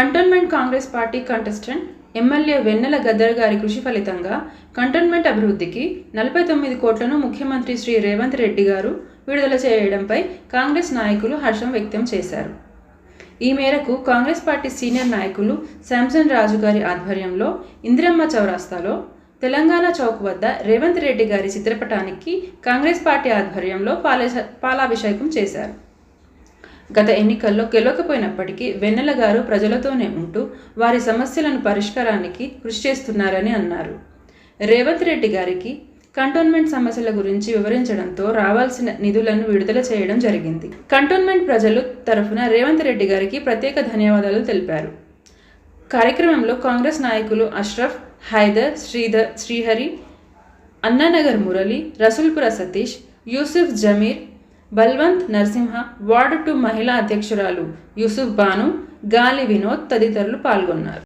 Cantonment Congress party contestant MLA Vennela Gaddar గారి కృషి ఫలితంగా కంటోన్మెంట్ అభివృద్ధికి నలభై తొమ్మిది కోట్లను ముఖ్యమంత్రి శ్రీ రేవంత్ రెడ్డి గారు విడుదల చేయడంపై కాంగ్రెస్ నాయకులు హర్షం వ్యక్తం చేశారు. ఈ మేరకు కాంగ్రెస్ పార్టీ సీనియర్ నాయకులు శాంసన్ రాజు గారి ఆధ్వర్యంలో ఇందిరమ్మ చౌరాస్తాలో తెలంగాణ చౌక్ వద్ద రేవంత్ రెడ్డి గారి చిత్రపటానికి కాంగ్రెస్ పార్టీ ఆధ్వర్యంలో పాల పాలాభిషేకం చేశారు. గత ఎన్నికల్లో గెలవకపోయినప్పటికీ వెన్నెల గారు ప్రజలతోనే ఉంటూ వారి సమస్యలను పరిష్కారానికి కృషి చేస్తున్నారని అన్నారు. రేవంత్ రెడ్డి గారికి కంటోన్మెంట్ సమస్యల గురించి వివరించడంతో రావాల్సిన నిధులను విడుదల చేయడం జరిగింది. కంటోన్మెంట్ ప్రజలు తరఫున రేవంత్ రెడ్డి గారికి ప్రత్యేక ధన్యవాదాలు తెలిపారు. కార్యక్రమంలో కాంగ్రెస్ నాయకులు అష్రఫ్ హైదర్ శ్రీధర్ శ్రీహరి అన్నానగర్ మురళి రసూల్పుర సతీష్ యూసుఫ్ జమీర్ బల్వంత్ నరసింహ వార్డు టూ మహిళా అధ్యక్షురాలు యూసుఫ్ బాను గాలి వినోద్ తదితరులు పాల్గొన్నారు.